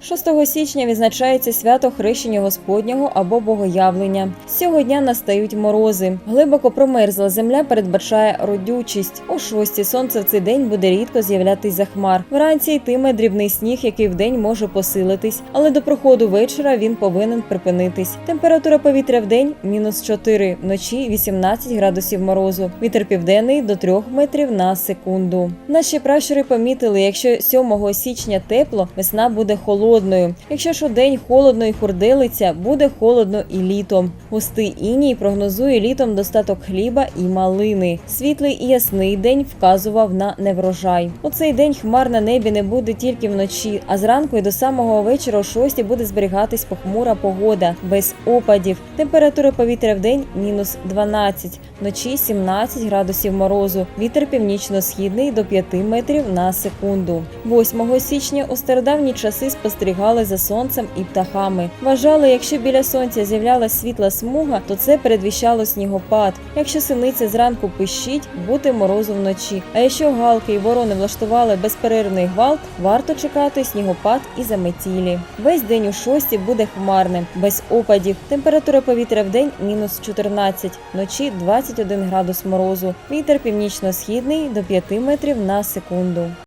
6 січня відзначається свято хрещення Господнього або Богоявлення. З цього дня настають морози. Глибоко промерзла земля передбачає родючість. О 6 сонце в цей день буде рідко з'являтись за хмар. Вранці йтиме дрібний сніг, який вдень може посилитись, але до проходу вечора він повинен припинитись. Температура повітря в день мінус 4, вночі 18 градусів морозу. Вітер південний до 3 метрів на секунду. Наші пращури помітили, якщо 7 січня тепло, весна буде холодною. Якщо ж у день холодно і хурделиться, буде холодно і літом. Густий іній прогнозує літом достаток хліба і малини. Світлий і ясний день вказував на неврожай. У цей день хмар на небі не буде тільки вночі, а зранку і до самого вечора о 6 буде зберігатись похмура погода без опадів. Температура повітря в день мінус 12, вночі 17 градусів морозу. Вітер північно-східний до 5 метрів на секунду. 8 січня у стародавні часи спостерігали за сонцем і птахами. Вважали, якщо біля сонця з'являлась світла смуга, то це передвіщало снігопад. Якщо синиця зранку пищить, бути морозу вночі. А якщо галки і ворони влаштували безперервний гвалт, варто чекати снігопад і заметілі. Весь день у шості буде хмарним, без опадів. Температура повітря в день мінус 14, вночі 21 градус морозу. Вітер північно-східний до 5 метрів на секунду.